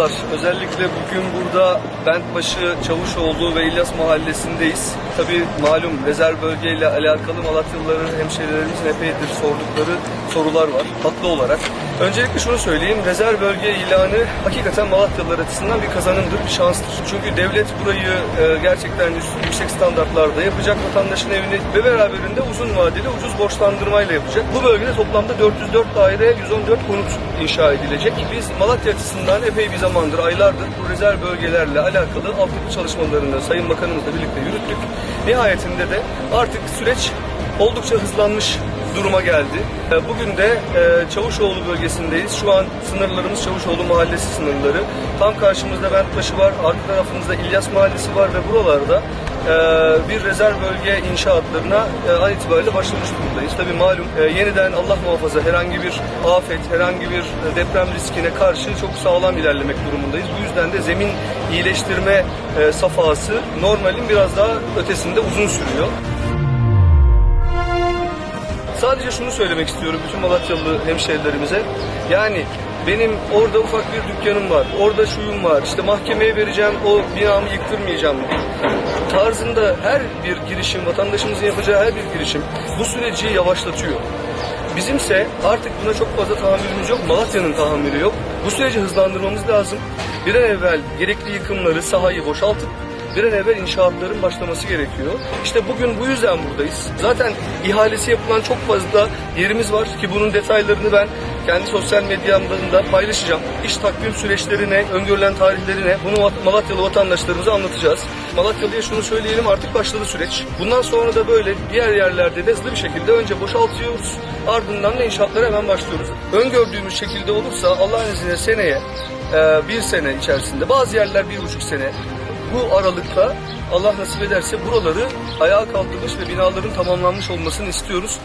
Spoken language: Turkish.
Merhabalar. Özellikle bugün burada Bentbaşı, Çavuşoğlu ve İlyas Mahallesi'ndeyiz. Tabii malum rezerv bölgeyle alakalı Malatyalıların, hemşehrilerimizin epeydir sordukları sorular var haklı olarak. Öncelikle şunu söyleyeyim. Rezerv bölge ilanı hakikaten Malatyalılar açısından bir kazanımdır, bir şanstır. Çünkü devlet burayı e, gerçekten yüksek standartlarda yapacak vatandaşın evini ve beraberinde uzun vadeli ucuz borçlandırmayla yapacak. Bu bölgede toplamda 404 daire, 114 konut inşa edilecek. Biz Malatya açısından epey bir zamandır, aylardır bu rezerv bölgelerle alakalı altyapı çalışmalarını Sayın Bakanımızla birlikte yürüttük. Nihayetinde de artık süreç oldukça hızlanmış duruma geldi. E, Bugün de e, Çavuşoğlu bölgesindeyiz. Şu an sınırlarımız Çavuşoğlu mahallesi sınırları. Tam karşımızda Bentbaşı var, arka tarafımızda İlyas mahallesi var ve buralarda e, bir rezerv bölge inşaatlarına e, an itibariyle başlamış durumdayız. Tabii malum e, yeniden Allah muhafaza herhangi bir afet, herhangi bir e, deprem riskine karşı çok sağlam ilerlemek durumundayız. Bu yüzden de zemin iyileştirme e, safhası normalin biraz daha ötesinde uzun sürüyor. Sadece şunu söylemek istiyorum bütün Malatyalı hemşehrilerimize. Yani benim orada ufak bir dükkanım var, orada şuyum var, işte mahkemeye vereceğim, o binamı yıktırmayacağım tarzında her bir girişim, vatandaşımızın yapacağı her bir girişim bu süreci yavaşlatıyor. Bizimse artık buna çok fazla tahammülümüz yok, Malatya'nın tahammülü yok. Bu süreci hızlandırmamız lazım. Bir an evvel gerekli yıkımları, sahayı boşaltıp bir an evvel inşaatların başlaması gerekiyor. İşte bugün bu yüzden buradayız. Zaten ihalesi yapılan çok fazla yerimiz var ki bunun detaylarını ben kendi sosyal medyamda paylaşacağım. İş takvim süreçlerine, öngörülen tarihlerine bunu Malatyalı vatandaşlarımıza anlatacağız. Malatyalı'ya şunu söyleyelim artık başladı süreç. Bundan sonra da böyle diğer yerlerde de hızlı bir şekilde önce boşaltıyoruz. Ardından da inşaatlara hemen başlıyoruz. Öngördüğümüz şekilde olursa Allah'ın izniyle seneye e, bir sene içerisinde bazı yerler bir buçuk sene bu aralıkta Allah nasip ederse buraları ayağa kaldırmış ve binaların tamamlanmış olmasını istiyoruz.